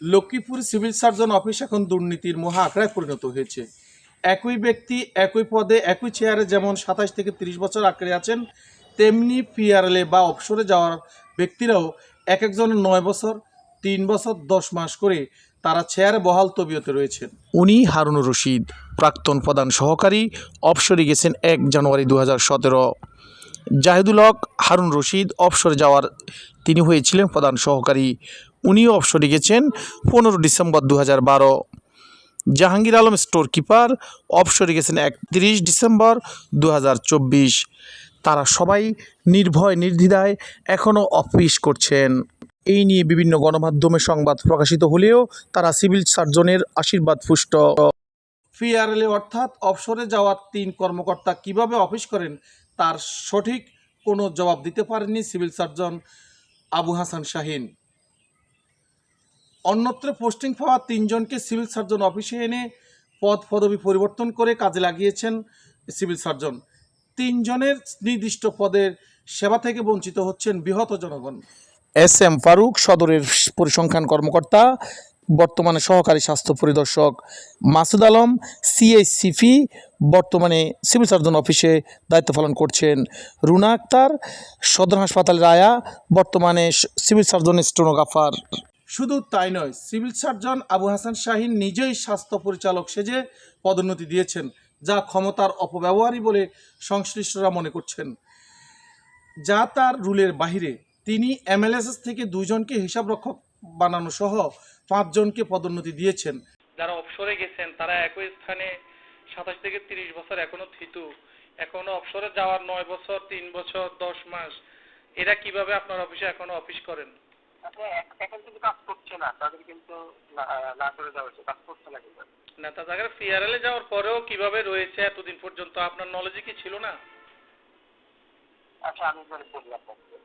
Lakshmipur civil surgeon office এখন দুর্নীতির মহা আখড়ায় পরিণত হয়েছে। একই ব্যক্তি একই পদে, একই চেয়ারে যেমন সাতাশ থেকে তিরিশ বছর আঁকড়ে আছেন, তেমনি পিআরএলএ বা অবসরে যাওয়ার ব্যক্তিরাও এক একজনের নয় বছর, তিন বছর, দশ মাস করে তারা চেয়ারে বহাল তবিয়তে রয়েছেন। উনি হারুন রশিদ, প্রাক্তন প্রধান সহকারী অবসরে গেছেন এক জানুয়ারি দু হাজার সতেরো। জাহিদুল হক হারুন রশিদ অবসরে যাওয়ার তিনি হয়েছিলেন প্রধান সহকারী। উনিও অবসরে গেছেন পনেরো ডিসেম্বর দু হাজার বারো। জাহাঙ্গীর আলম স্টোর কিপার অবসরে গেছেন একত্রিশ ডিসেম্বর দু হাজার চব্বিশ। তারা সবাই নির্ভয়, নির্দ্বিধায় এখনও অফিস করছেন। এই নিয়ে বিভিন্ন গণমাধ্যমে সংবাদ প্রকাশিত হলেও তারা সিভিল সার্জনের আশীর্বাদ পুষ্ট। পিআরএলএ অর্থাৎ অবসরে যাওয়া তিন কর্মকর্তা কীভাবে অফিস করেন তার সঠিক কোনো জবাব দিতে পারেননি সিভিল সার্জন আবু হাসান শাহিন। অন্যত্র পোস্টিং পাওয়া তিনজনকে সিভিল সার্জন অফিসে এনে পদ পদবি পরিবর্তন করে কাজে লাগিয়েছেন সিভিল সার্জন। তিনজনের নির্দিষ্ট পদের সেবা থেকে বঞ্চিত হচ্ছেন বৃহৎ জনগণ। এস এম ফারুক সদরের পরিসংখ্যান কর্মকর্তা, বর্তমানে সহকারী স্বাস্থ্য পরিদর্শক মাসুদ আলম সিএইচসিপি বর্তমানে সিভিল সার্জন অফিসে দায়িত্ব পালন করছেন রুনা আক্তার, সদর হাসপাতালের আয়া বর্তমানে সিভিল সার্জন স্টোনোগ্রাফার। শুধু তাই নয়, সিভিল সার্জন আবু হাসান শাহিন নিজেই স্বাস্থ্য পরিচালক সেজে পদোন্নতি দিয়েছেন, যা ক্ষমতার অপব্যবহারই বলে সংশ্লিষ্টরা মনে করছেন। যা তার রুলের বাহিরে, তিনি এমএলএসএস থেকে দুইজনকে হিসাবরক্ষক বানানো সহ পাঁচজনকে পদোন্নতি দিয়েছেন। যারা অবসরে গেছেন, তারা একই স্থানে সাতাশ থেকে তিরিশ বছর এখনও থিতু। এখনও অবসরে যাওয়ার নয় বছর, তিন বছর, দশ মাস, এরা কীভাবে আপনার অফিসে এখনও অফিস করেন? এক- এখন কিন্তু কাজ করছে না তাদের কিন্তু না- না করে দেওয়া হয়েছে কাজ করছে না কিন্তু। নেতা জায়গার পিআরএল যাওয়ার পরেও কীভাবে রয়েছে এতদিন পর্যন্ত? আপনার নলেজে কি ছিল না? আচ্ছা আমি মানে বলি আপনাকে।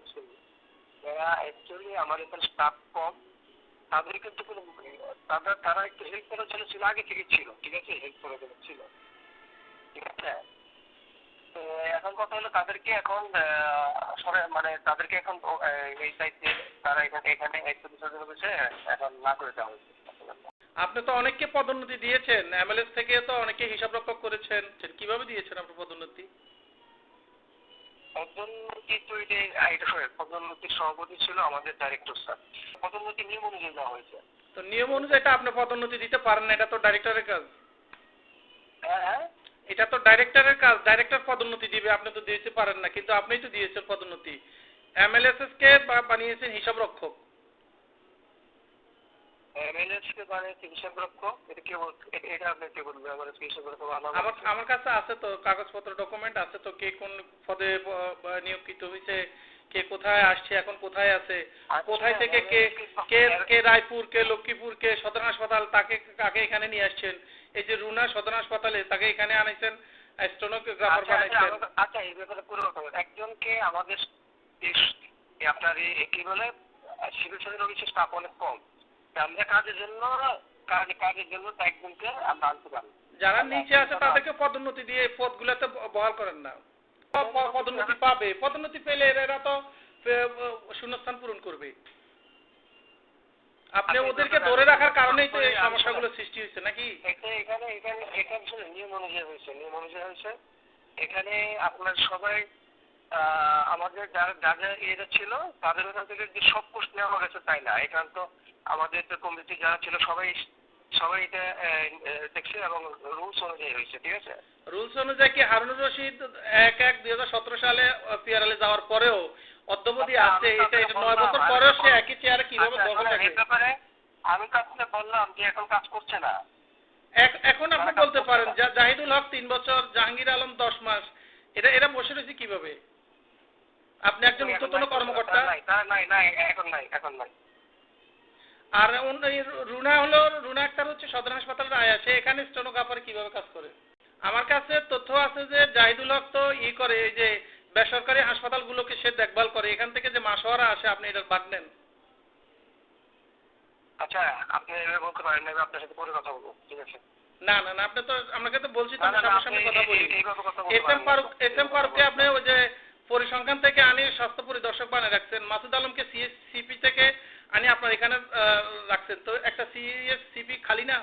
যারা অ্যাকচুয়ালি আমার এখানে স্টাফ কম তাদের কিন্তু কোনো তারা তারা একটু হেল্প করার জন্য ছিল আগে থেকে ছিল ঠিক আছে? হেল্প করার জন্য ছিল। ঠিক আছে? তো এখন কথা হলো তাদেরকে এখন মানে তাদেরকে এখন এই দায়িত্বে তারা এখানে এখানে দায়িত্ব বিসর্জন হয়েছে এখন না করে দেওয়া হয়েছে। আপনি তো অনেককে পদোন্নতি দিয়েছেন এমএলএস থেকে তো অনেকে হিসাব রক্ষক করেছেন কীভাবে দিয়েছেন আপনার পদোন্নতি? পদোন্নতি তো এটা পদোন্নতির সভাপতি ছিল আমাদের ডাইরেক্টর স্যার পদোন্নতি নিয়ম অনুযায়ী দেওয়া হয়েছে। তো নিয়ম অনুযায়ী এটা আপনি পদোন্নতি দিতে পারেন না এটা তো ডাইরেক্টরের কাজ। হ্যাঁ হ্যাঁ। এটা তো ডাইরেক্টরের কাজ ডাইরেক্টর পদোন্নতি দিবে আপনি তো দিতে পারেন না কিন্তু আপনিই তো দিয়েছেন পদোন্নতি। এমএলএসএস কে বানিয়েছেন হিসাব রক্ষক আপনি আমার কাছে আছে। তো কাগজপত্র ডকুমেন্ট আছে তো কে কোন পদে নিয়োগকৃত হয়েছে কে কোথায় আসছে এখন কোথায় আছে আচ্ছা, কোথায় থেকে কে কে কে রায়পুর কে লক্ষ্মীপুর কে সদর হাসপাতাল তাকে কাকে এখানে নিয়ে আসছেন? এই যে রুনা সদর হাসপাতালে তাকে এখানে আনাইছেন স্টোনোগ্রাফার আচ্ছা, আচ্ছা, বানাইছেন। আচ্ছা এই ব্যাপারে পুরো কথা। একজনকে আমাদের দেশ- এই আপনার কি বলে সিভিল সার্জন অফিসের স্টাফ অনেক কম। আমরা কাজের জন্য কাজ কাজের জন্য একজনকে আমরা আনতে পারি। যারা নিচে আছে তাদেরকে পদোন্নতি দিয়ে পদগুলোতে বহাল করেন না। পদোন্নতি পাবে। পদোন্নতি পেলে এরা তো শূন্যস্থান পূরণ করবে। আপনি ওদেরকে ধরে রাখার কারণেই তো এই সমস্যাগুলো সৃষ্টি হয়েছে নাকি? এটা এখানে এখানে এখানে শুনুন, নিয়ম অনুযায়ী হয়েছে নিয়ম অনুযায়ী হয়েছে। এখানে আপনার সবাই আমাদের যারা যা যা ছিল তাদের ওখান থেকে যে সব পোস্ট নেওয়া গেছে তাই না? এখান তো আমাদের তো কমিটি যারা ছিল সবাই সবাই এটা দেখছে এবং রুলস অনুযায়ী হয়েছে ঠিক আছে? রুলস অনুযায়ী কি হারুনুর রশিদ এক এক দুই হাজার সতেরো সালে পিয়ারালে যাওয়ার পরেও অদ্যবধি আচ্ছা, আছে এটা এটা নয় বছর পরেও সে একই চেয়ারে কীভাবে আচ্ছা, দখল এখন থাকে ব্যাপারে আমি তো আপনাকে বললাম যে এখন কাজ করছে না। এখন আপনি বলতে পারেন জাহিদুল হক তিন বছর জাহাঙ্গীর আলম দশ মাস। এটা এরা বসে রয়েছে কীভাবে? আপনি একজন উচ্চতন কর্মকর্তা। নাই তার নাই নাই এখন নাই এখন নাই। আর রুনা হলো রুনা আক্তার হচ্ছে সদর হাসপাতালের আয়া সে এখানে স্টেনোগ্রাফারে কীভাবে কাজ করে? আমার কাছে তথ্য আছে যে জাহিদুল হক তো ই করে এই যে বেসরকারি হাসপাতালগুলোকে সে দেখভাল করে। এখান থেকে যে মাসোয়ারা আসে আপনি এটার ভাগ নেন আচ্ছা আপনি এভাবে বলতে পারেন না আপনার সাথে পরে কথা বলব ঠিক আছে? না না না আপনি তো আপনাকে তো বলছি তো না, আমি না, না, সামনাসামনি আপনি কথা বলি। এই- এইভাবে কথা বলতে এস এম পারেন না। ফারুক এস ফারুককে আপনি ওই যে পরিসংখ্যান থেকে আনি স্বাস্থ্য পরিদর্শক বানিয়ে রাখছেন। মাসুদ আলমকে সিএসসিপি থেকে আনি আপনার এখানে রাখছেন। তো একটা খালি না?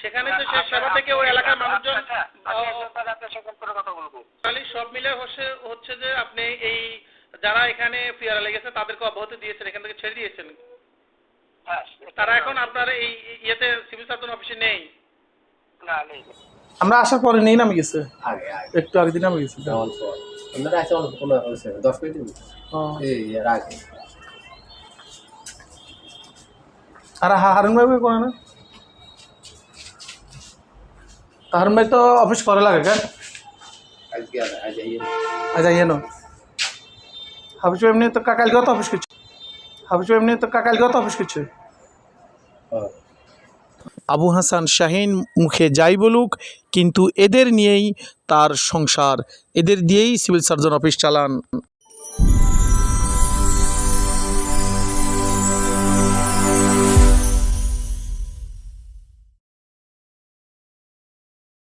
সেখানে তো সে সেবা থেকে ওই এলাকার মানুষজন আচ্ছা, বলব। খালি সব মিলে হচ্ছে হচ্ছে যে আপনি এই যারা এখানে পিয়ারা লেগেছে তাদেরকে অব্যাহতি দিয়েছেন এখান থেকে ছেড়ে দিয়েছেন। হ্যাঁ তারা এখন আপনার এই ইয়েতে সিভিল সার্জন অফিসে নেই। না নেই। আমরা আসার পরে নেই নামে গেছে। একটু আগে দিন নামে গেছে অল্প আপনারা আছে অল্প কোনো হয়েছে দশ মিনিট হ্যাঁ। এই আর হা- হারুন ভাই করে না? হারুন ভাই তো অফিস করে লাগে কেন আজ ইয়ে নো। হাফিজ এমনি তো কাকালগাঁও তো অফিস করছে? হাফিজ এমনি তো কাকালগাঁও তো অফিস হ্যাঁ আবু হাসান শাহিন মুখে যাই বলুক কিন্তু এদের নিয়েই তার সংসার। এদের দিয়েই সিভিল সার্জন অফিস চালান।